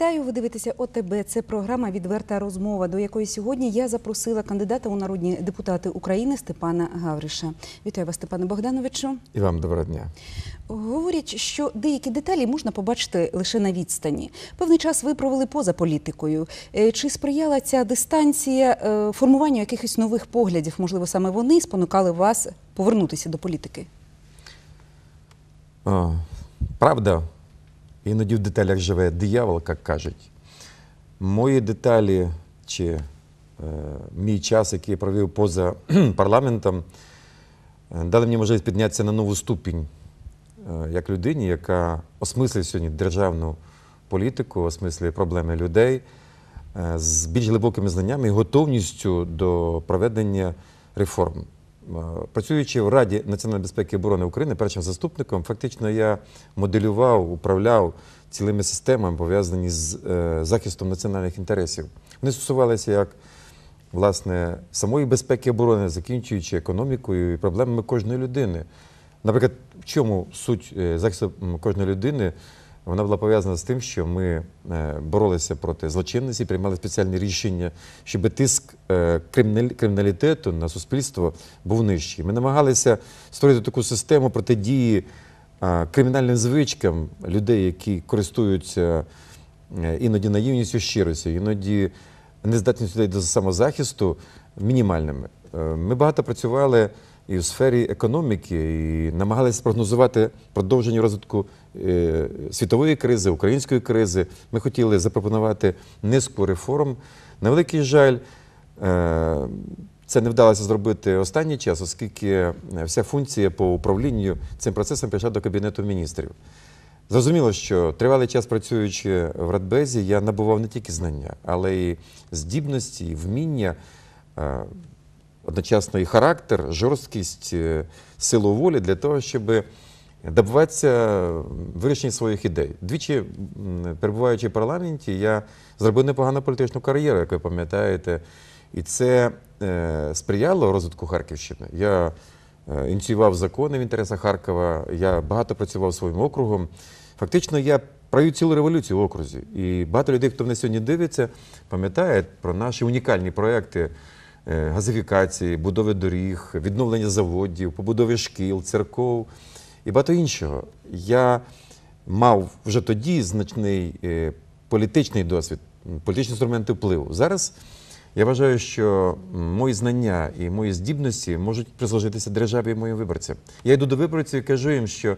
Вітаю, ви дивитеся ОТБ. Це програма Відверта розмова, до якої сьогодні я запросила кандидата у народні депутати України Степана Гавриша. Вітаю вас, Степане Богдановичу. І вам доброго дня. Говорять, що деякі деталі можна побачити лише на відстані. Певний час ви провели поза політикою. Е, Чи сприяла ця дистанція е, формуванню якихось нових поглядів? Можливо, саме вони спонукали вас повернутися до політики? Правда, іноді в деталях живе диявол, як кажуть. Мої деталі чи е, мій час, який я провів поза парламентом, е, дали мені можливість піднятися на нову ступінь е, як людині, яка осмислює сьогодні державну політику, осмислює проблеми людей е, з більш глибокими знаннями і готовністю до проведення реформ. Е, Працюючи в Раді національної безпеки і оборони України першим заступником, фактично я моделював, управляв цілими системами, пов'язані з е, захистом національних інтересів. Вони стосувалися як власне самої безпеки і оборони, закінчуючи економікою і проблемами кожної людини. Наприклад, в чому суть е, захисту кожної людини? Вона була пов'язана з тим, що ми е, боролися проти злочинності, приймали спеціальні рішення, щоб тиск е, криміналітету на суспільство був нижчий. Ми намагалися створити таку систему протидії е, кримінальним звичкам людей, які користуються іноді наївністю, щиростю, іноді нездатністю людей до самозахисту мінімальними. Ми багато працювали і в сфері економіки, і намагалися прогнозувати продовження розвитку е, світової кризи, української кризи. Ми хотіли запропонувати низку реформ. На великий жаль, е, це не вдалося зробити останній час, оскільки е, вся функція по управлінню цим процесом прийшла до Кабінету міністрів. Зрозуміло, що тривалий час працюючи в Радбезі, я набував не тільки знання, але й здібності, і вміння, одночасно і характер, жорсткість, е, силу волі для того, щоб добиватися вирішення своїх ідей. Двічі, перебуваючи в парламенті, я зробив непогану політичну кар'єру, як ви пам'ятаєте, і це е, сприяло розвитку Харківщини. Я е, ініціював закони в інтересах Харкова, я багато працював своїм округом. Фактично, я провів цілу революцію в окрузі. І багато людей, хто мене сьогодні дивиться, пам'ятають про наші унікальні проекти газифікації, будови доріг, відновлення заводів, побудови шкіл, церков і багато іншого. Я мав вже тоді значний е, політичний досвід, політичні інструменти впливу. Зараз я вважаю, що мої знання і мої здібності можуть прислужитися державі і моїм виборцям. Я йду до виборців і кажу їм, що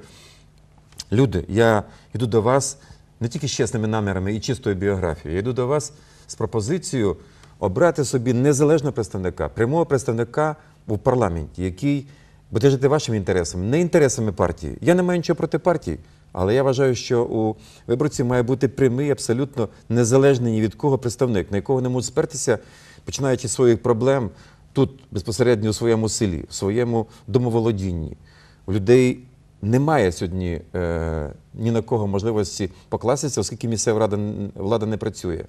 люди, я йду до вас не тільки з чесними намірами і чистою біографією, я йду до вас з пропозицією обрати собі незалежного представника, прямого представника у парламенті, який буде жити вашими інтересами, не інтересами партії. Я не маю нічого проти партії, але я вважаю, що у виборців має бути прямий, абсолютно незалежний ні від кого представник, на якого не можуть спертися, починаючи з своїх проблем тут безпосередньо у своєму селі, в своєму домоволодінні. У людей немає сьогодні е, ні на кого можливості покластися, оскільки місцева влада не працює.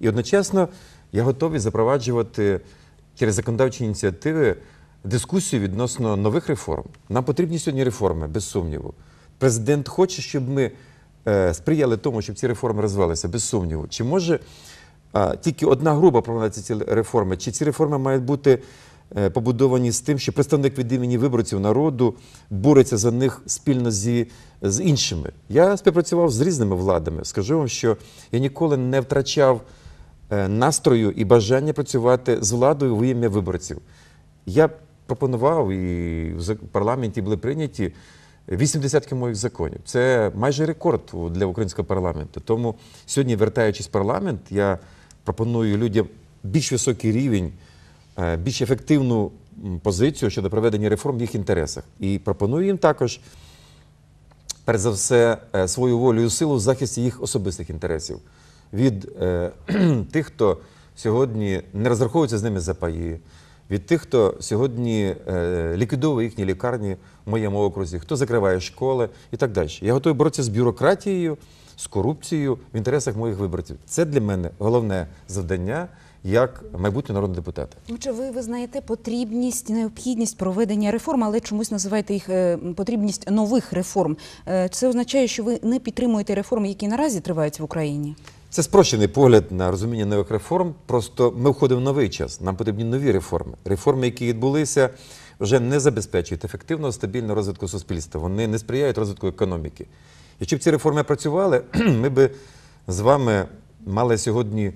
І одночасно я готовий запроваджувати через законодавчі ініціативи дискусію відносно нових реформ. Нам потрібні сьогодні реформи, без сумніву. Президент хоче, щоб ми е, сприяли тому, щоб ці реформи розвивалися, без сумніву. Чи може тільки одна група проводити ці реформи, чи ці реформи мають бути е, побудовані з тим, що представник від імені виборців народу бореться за них спільно зі, з іншими. Я співпрацював з різними владами. Скажу вам, що я ніколи не втрачав настрою і бажання працювати з владою в ім'я виборців. Я пропонував і в парламенті були прийняті вісім десятків моїх законів. Це майже рекорд для українського парламенту. Тому сьогодні, вертаючись в парламент, я пропоную людям більш високий рівень, е, більш ефективну позицію щодо проведення реформ в їх інтересах. І пропоную їм також перш за все, е, свою волю і силу в захисті їх особистих інтересів від е, тих, хто сьогодні не розраховується з ними за паї, від тих, хто сьогодні е, ліквідовує їхні лікарні в моєму окрузі, хто закриває школи і так далі. Я готовий боротися з бюрократією, з корупцією в інтересах моїх виборців. Це для мене головне завдання як майбутнього народного депутата. Отже, ви визнаєте потрібність, необхідність проведення реформ, але чомусь називаєте їх е, потрібність нових реформ. Е, Це означає, що ви не підтримуєте реформи, які наразі тривають в Україні. Це спрощений погляд на розуміння нових реформ. Просто ми входимо в новий час. Нам потрібні нові реформи. Реформи, які відбулися, вже не забезпечують ефективного, стабільного розвитку суспільства. Вони не сприяють розвитку економіки. Якщо б ці реформи працювали, ми б з вами мали сьогодні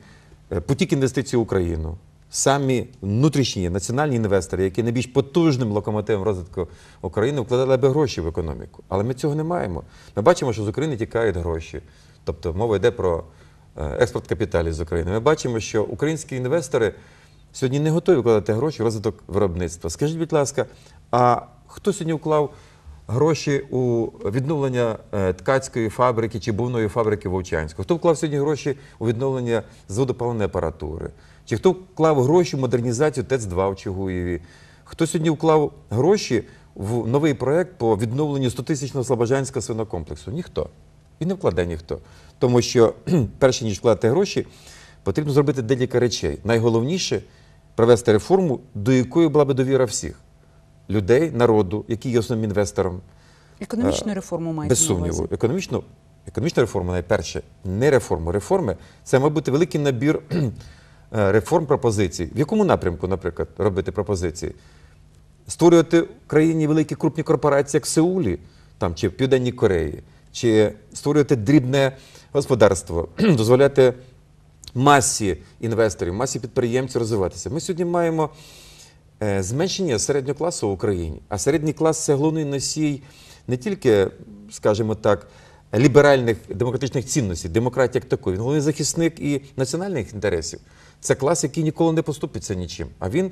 е, потік інвестицій в Україну. Самі внутрішні національні інвестори, які найбільш потужним локомотивом розвитку України, вкладали би гроші в економіку. Але ми цього не маємо. Ми бачимо, що з України тікають гроші. Тобто мова йде про експорт капіталів з України. Ми бачимо, що українські інвестори сьогодні не готові вкладати гроші в розвиток виробництва. Скажіть, будь ласка, а хто сьогодні вклав гроші у відновлення е, ткацької фабрики чи бувної фабрики в Овчанську? Хто вклав сьогодні гроші у відновлення заводу паливної апаратури? Чи хто вклав гроші в модернізацію ТЕЦ-2 в Чугуєві? Хто сьогодні вклав гроші в новий проект по відновленню 100-тисячного слобожанського свинокомплексу? Ніхто. І не вкладе ніхто. Тому що, перше ніж вкладати гроші, потрібно зробити декілька речей. Найголовніше провести реформу, до якої була би довіра всіх людей, народу, які є основним інвестором. Економічну Е, реформу маєте Без сумніву. Економічну, економічна реформа, найперше, не реформа. Реформи це, має бути великий набір е, реформ пропозицій. В якому напрямку, наприклад, робити пропозиції? Створювати в країні великі крупні корпорації, як в Сеулі там, чи в Південній Кореї, чи створювати дрібне господарство, дозволяти масі інвесторів, масі підприємців розвиватися. Ми сьогодні маємо е, зменшення середнього класу в Україні. А середній клас це головний носій не тільки, скажімо так, ліберальних демократичних цінностей, демократії як такої. Він головний захисник і національних інтересів. Це клас, який ніколи не поступиться нічим. А він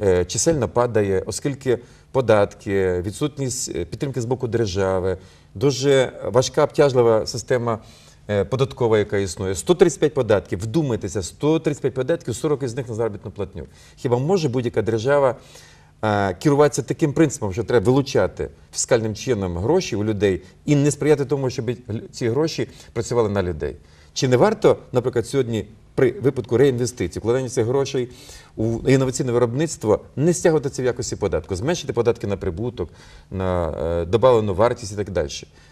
е, чисельно падає, оскільки податки, відсутність е, підтримки з боку держави, дуже важка обтяжлива система е, податкова, яка існує. 135 податків. Вдумайтеся, 135 податків, 40 із них на заробітну платню. Хіба може будь-яка держава е, керуватися таким принципом, що треба вилучати фіскальним чином гроші у людей і не сприяти тому, щоб ці гроші працювали на людей? Чи не варто, наприклад, сьогодні при випадку реінвестицій, вкладання цих грошей у інноваційне виробництво не стягувати це в якості податку, зменшити податки на прибуток, на е, добавлену вартість і так далі.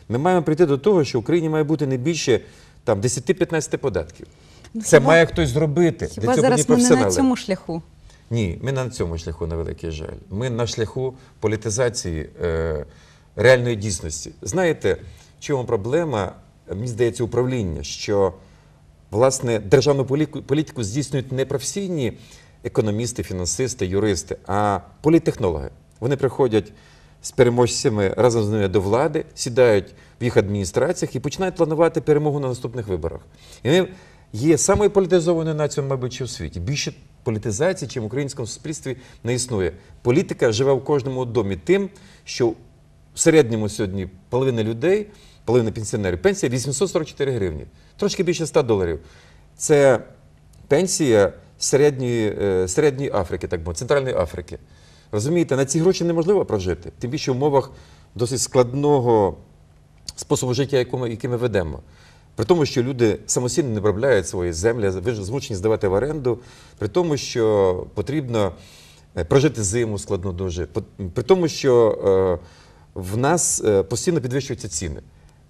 Ми маємо прийти до того, що в Україні має бути не більше 10-15 податків. Ну, це хіба- має хтось зробити. Хіба Для цього зараз ми не на цьому шляху? Ні, ми не на цьому шляху, на великий жаль. Ми на шляху політизації е, реальної дійсності. Знаєте, в чому проблема, мені здається, управління, що власне державну політику здійснюють не професійні економісти, фінансисти, юристи, а політтехнологи. Вони приходять з переможцями разом з ними до влади, сідають в їх адміністраціях і починають планувати перемогу на наступних виборах. І ми є самою політизованою нацією, мабуть, у світі. Більше політизації, чим в українському суспільстві не існує. Політика живе в кожному домі тим, що в середньому сьогодні половина людей, половина пенсіонерів, пенсія 844 гривні, трошки більше 100 доларів. Це пенсія середньої, е, середньої Африки, так би, Центральної Африки. Розумієте, на ці гроші неможливо прожити, тим більше в умовах досить складного способу життя, який ми ведемо. При тому, що люди самостійно не обробляють свої землі, змушені здавати в оренду, при тому, що потрібно е, прожити зиму складно дуже, при тому, що е, в нас постійно підвищуються ціни.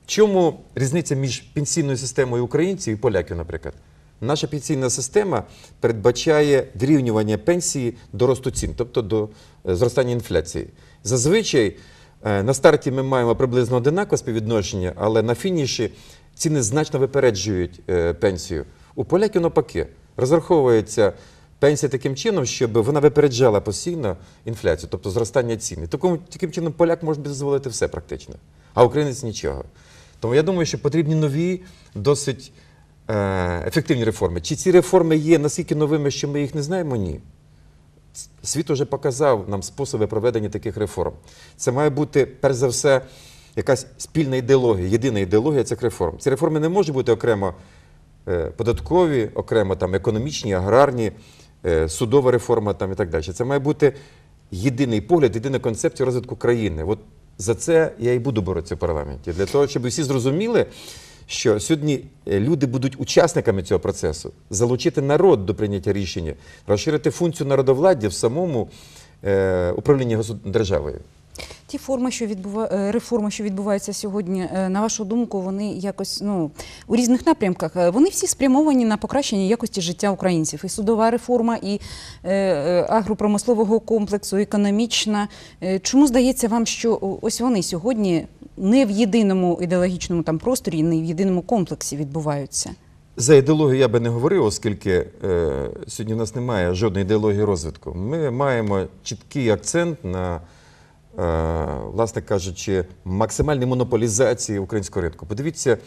Чому різниця між пенсійною системою українців і поляків, наприклад? Наша пенсійна система передбачає вирівнювання пенсії до росту цін, тобто до е, зростання інфляції. Зазвичай е, на старті ми маємо приблизно одинакове співвідношення, але на фініші ціни значно випереджують е, пенсію. У поляків навпаки розраховується пенсія таким чином, щоб вона випереджала постійно інфляцію, тобто зростання цін. Таким чином поляк може дозволити все практично, а українець нічого. Тому я думаю, що потрібні нові, досить е, ефективні реформи. Чи ці реформи є настільки новими, що ми їх не знаємо? Ні. Світ вже показав нам способи проведення таких реформ. Це має бути, перш за все, якась спільна ідеологія, єдина ідеологія цих реформ. Ці реформи не можуть бути окремо е, податкові, окремо там, економічні, аграрні, е, судова реформа там, і так далі. Це має бути єдиний погляд, єдина концепція розвитку країни. От за це я і буду боротися в парламенті. Для того, щоб всі зрозуміли, що сьогодні е, люди будуть учасниками цього процесу, залучити народ до прийняття рішення, розширити функцію народовладдя в самому е, управлінні державою. Ті форми, що відбува... е, реформи, що відбуваються сьогодні, е, на вашу думку, вони якось ну у різних напрямках. е, Вони всі спрямовані на покращення якості життя українців. І судова реформа, і е, агропромислового комплексу, економічна. Чому здається вам, що ось вони сьогодні не в єдиному ідеологічному там просторі, не в єдиному комплексі відбуваються? За ідеологію я би не говорив, оскільки е, сьогодні в нас немає жодної ідеології розвитку. Ми маємо чіткий акцент на, власне кажучи, максимальній монополізації українського ринку. Подивіться,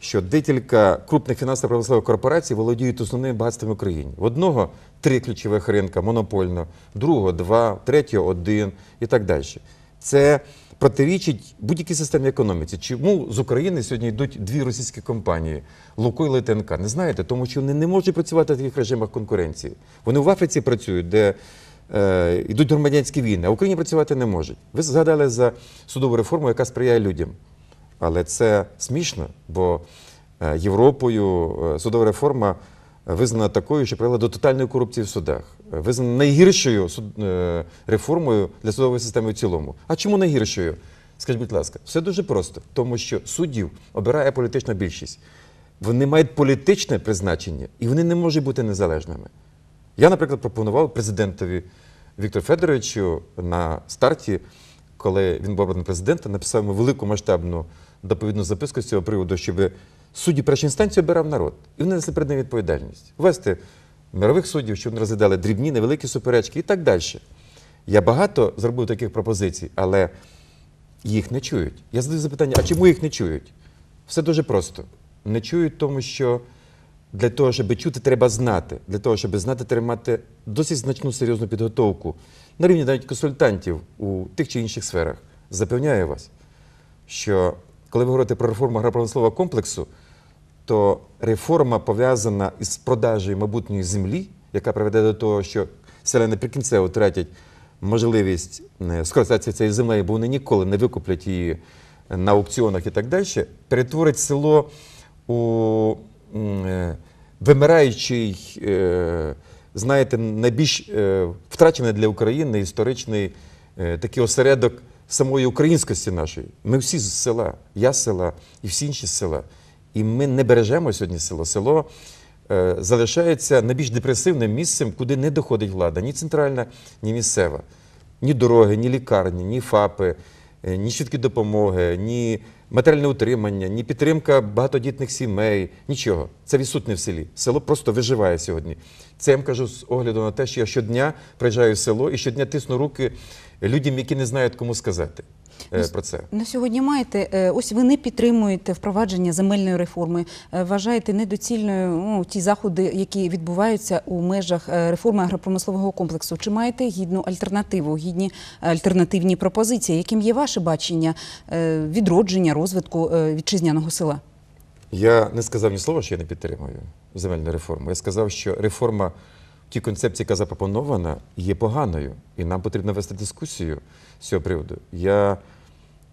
що декілька крупних фінансово-промислових корпорацій володіють основними багатствами України. В одного три ключових ринка монопольно, другого два, третього один і так далі. Це протирічить будь-якій системі економіці. Чому з України сьогодні йдуть дві російські компанії Лукойл і ТНК? Не знаєте, тому що вони не можуть працювати в таких режимах конкуренції. Вони в Африці працюють, де е, йдуть громадянські війни, а в Україні працювати не можуть. Ви згадали за судову реформу, яка сприяє людям. Але це смішно, бо е, Європою е, судова реформа визнана такою, що привела до тотальної корупції в судах. Е, Визнана найгіршою е, реформою для судової системи в цілому. А чому найгіршою? Скажіть, будь ласка, все дуже просто, тому що суддів обирає політична більшість. Вони мають політичне призначення і вони не можуть бути незалежними. Я, наприклад, пропонував президентові Віктору Федоровичу на старті, коли він був обраний президентом, написав йому велику масштабну доповідну записку з цього приводу, щоб судді першої інстанції обирав народ. І вони несли перед ним відповідальність. Ввести мирових суддів, щоб вони розглядали дрібні, невеликі суперечки і так далі. Я багато зробив таких пропозицій, але їх не чують. Я задаю запитання, а чому їх не чують? Все дуже просто. Не чують, тому що для того, щоб чути, треба знати. Для того, щоб знати, треба мати досить значну серйозну підготовку на рівні навіть консультантів у тих чи інших сферах. Запевняю вас, що коли ви говорите про реформу агропромислового комплексу, то реформа пов'язана із продажею майбутньої землі, яка приведе до того, що селяни прикінцево втратять можливість скористатися цією землею, бо вони ніколи не викуплять її на аукціонах і так далі, перетворить село у вимираючий, е, знаєте, найбільш е, втрачений для України історичний е, такий осередок самої українськості нашої. Ми всі з села, я з села і всі інші з села. І ми не бережемо сьогодні село. Село е, залишається найбільш депресивним місцем, куди не доходить влада, ні центральна, ні місцева. Ні дороги, ні лікарні, ні ФАПи, е, ні швидкі допомоги, ні матеріальне утримання, ні підтримка багатодітних сімей, нічого. Це відсутне в селі. Село просто виживає сьогодні. Це я вам кажу з огляду на те, що я щодня приїжджаю в село і щодня тисну руки людям, які не знають, кому сказати е, про це. На сьогодні маєте, е, ось ви не підтримуєте впровадження земельної реформи, е, вважаєте недоцільною ну, ті заходи, які відбуваються у межах е, реформи агропромислового комплексу. Чи маєте гідну альтернативу, гідні альтернативні пропозиції? Яким є ваше бачення е, відродження, розвитку е, вітчизняного села? Я не сказав ні слова, що я не підтримую земельну реформу. Я сказав, що реформа в тій концепції, яка запропонована, є поганою, і нам потрібно вести дискусію з цього приводу. Я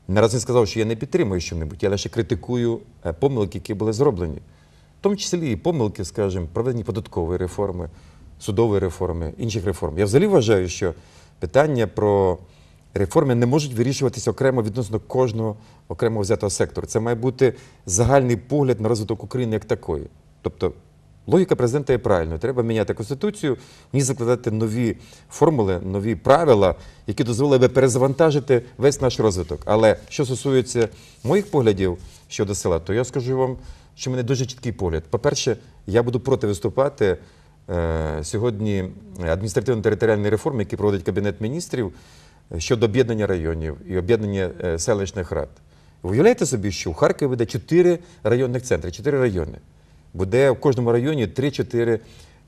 не раз не сказав, що я не підтримую що-небудь, я лише критикую е, помилки, які були зроблені. В тому числі і помилки, скажімо, проведені податкової реформи, судової реформи, інших реформ. Я взагалі вважаю, що питання про реформи не можуть вирішуватися окремо відносно кожного окремо взятого сектору. Це має бути загальний погляд на розвиток України як такої. Тобто логіка президента є правильною. Треба міняти конституцію, в ній закладати нові формули, нові правила, які дозволили би перезавантажити весь наш розвиток. Але що стосується моїх поглядів щодо села, то я скажу вам, що в мене дуже чіткий погляд. По-перше, я буду проти виступати е, сьогодні адміністративно-територіальної реформи, які проводить Кабінет міністрів е, щодо об'єднання районів і об'єднання е, селищних рад. Уявляєте собі, що у Харкові буде 4 районних центри, 4 райони. Буде в кожному районі 3-4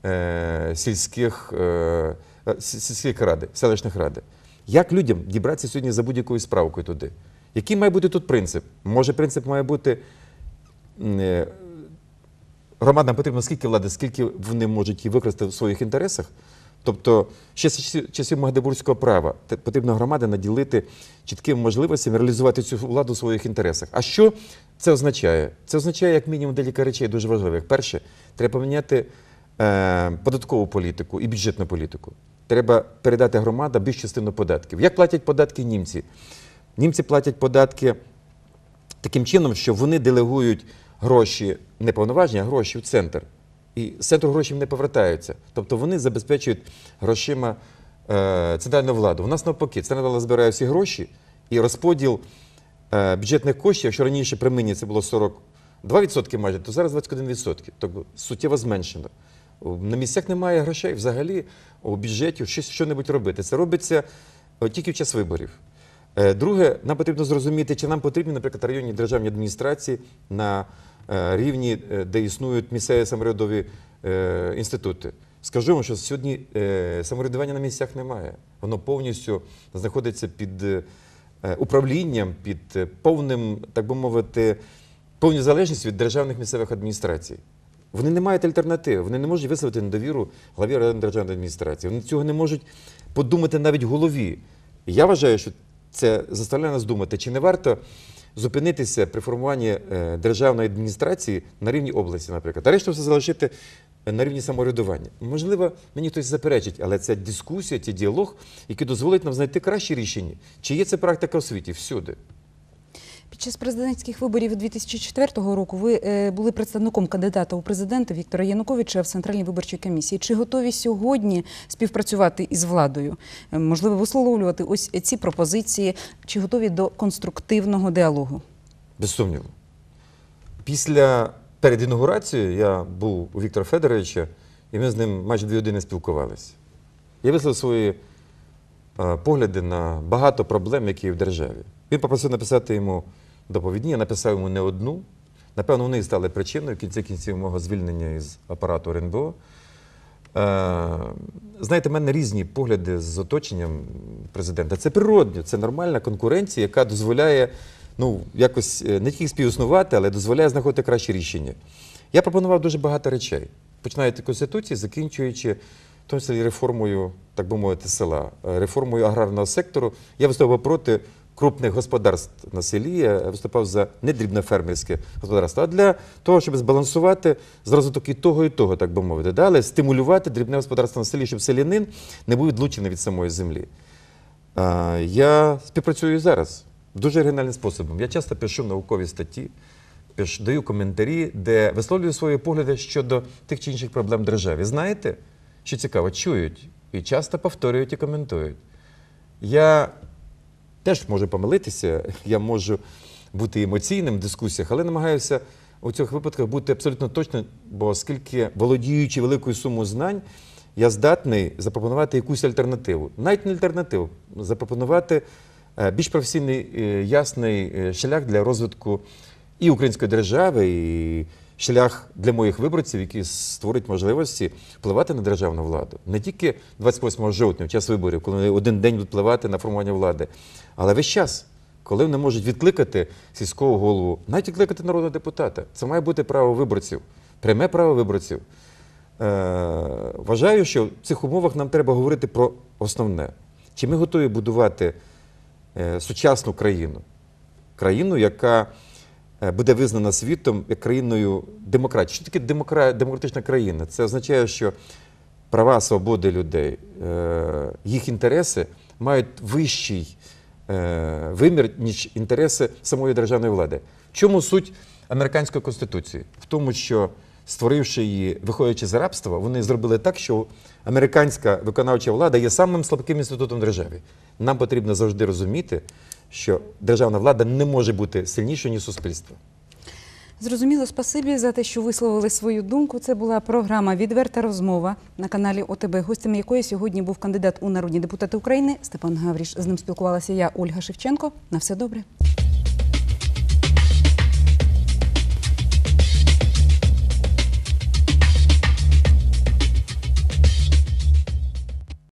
е, сільських, е, сільських ради, селищних ради. Як людям дібратися сьогодні за будь-якою справкою туди? Який має бути тут принцип? Може, принцип має бути е, громадам потрібно скільки влади, скільки вони можуть її використати в своїх інтересах. Тобто, ще з часів- Магдебурзького права потрібно громади наділити чіткими можливостями реалізувати цю владу в своїх інтересах. А що це означає? Це означає, як мінімум, декілька речей дуже важливих. Перше, треба поміняти е, податкову політику і бюджетну політику. Треба передати громадам більш частину податків. Як платять податки німці? Німці платять податки таким чином, що вони делегують гроші, не повноваження, а гроші в центр. І з центру гроші не повертаються. Тобто вони забезпечують грошима е, центральну владу. У нас навпаки, центральна влада збирає всі гроші і розподіл е, бюджетних коштів, якщо раніше при мені це було 42% майже, то зараз 21%. Тобто суттєво зменшено. На місцях немає грошей взагалі у бюджеті щось що-небудь робити. Це робиться е, тільки в час виборів. Е, Друге, нам потрібно зрозуміти, чи нам потрібні, наприклад, районні державні адміністрації на рівні, е, де існують місцеві самоврядові е, інститути. Скажу вам, що сьогодні е, самоврядування на місцях немає. Воно повністю знаходиться під е, управлінням, під е, повним, так би мовити, повною залежністю від державних місцевих адміністрацій. Вони не мають альтернативи, вони не можуть висловити недовіру главі районної державної адміністрації. Вони цього не можуть подумати навіть в голові. Я вважаю, що це заставляє нас думати, чи не варто зупинитися при формуванні е, державної адміністрації на рівні області, наприклад, а решту все залишити на рівні самоврядування. Можливо, мені хтось заперечить, але це дискусія, це діалог, який дозволить нам знайти кращі рішення. Чи є це практика у світі всюди? Під час президентських виборів 2004 року ви е, були представником кандидата у президенти Віктора Януковича в Центральній виборчій комісії. Чи готові сьогодні співпрацювати із владою? Е, Можливо, висловлювати ось ці пропозиції? Чи готові до конструктивного діалогу? Без сумніву. Після перед інаугурацією я був у Віктора Федоровича, і ми з ним майже дві години спілкувалися. Я висловив свої е, погляди на багато проблем, які є в державі. Він попросив написати йому доповідні, я написав йому не одну. Напевно, вони стали причиною в кінці кінців мого звільнення із апарату РНБО. Е, знаєте, в мене різні погляди з оточенням президента. Це природньо, це нормальна конкуренція, яка дозволяє ну, якось е, не тільки співіснувати, але дозволяє знаходити кращі рішення. Я пропонував дуже багато речей, починаючи Конституції, закінчуючи в тому числі реформою, так би мовити, села, е, реформою аграрного сектору. Я виступав проти крупних господарств на селі, я виступав за не дрібнофермерське господарство, а для того, щоб збалансувати зразу таки того і того, так би мовити, але стимулювати дрібне господарство на селі, щоб селянин не був відлучений від самої землі. Я співпрацюю зараз дуже оригінальним способом. Я часто пишу наукові статті, даю коментарі, де висловлюю свої погляди щодо тих чи інших проблем в державі. Знаєте, що цікаво, чують і часто повторюють і коментують. Я теж можу помилитися, я можу бути емоційним в дискусіях, але намагаюся у цих випадках бути абсолютно точним, бо оскільки володіючи великою сумою знань, я здатний запропонувати якусь альтернативу. Навіть не альтернативу, запропонувати е, більш професійний, е, ясний е, шлях для розвитку і української держави, і шлях для моїх виборців, які створять можливості впливати на державну владу. Не тільки 28 жовтня, в час виборів, коли вони один день будуть впливати на формування влади, але весь час, коли вони можуть відкликати сільського голову, навіть відкликати народного депутата. Це має бути право виборців, пряме право виборців. Е, вважаю, що в цих умовах нам треба говорити про основне. Чи ми готові будувати е, сучасну країну? Країну, яка буде визнана світом як країною демократії. Що таке демокра... демократична країна? Це означає, що права, свободи людей, е, їх інтереси мають вищий е, вимір, ніж інтереси самої державної влади. В чому суть американської конституції? В тому, що створивши її, виходячи з рабства, вони зробили так, що американська виконавча влада є самим слабким інститутом в державі. Нам потрібно завжди розуміти, що державна влада не може бути сильнішою, ніж суспільство. Зрозуміло, спасибі за те, що висловили свою думку. Це була програма Відверта розмова на каналі ОТБ, гостями якої сьогодні був кандидат у народні депутати України Степан Гавріш. З ним спілкувалася я, Ольга Шевченко. На все добре.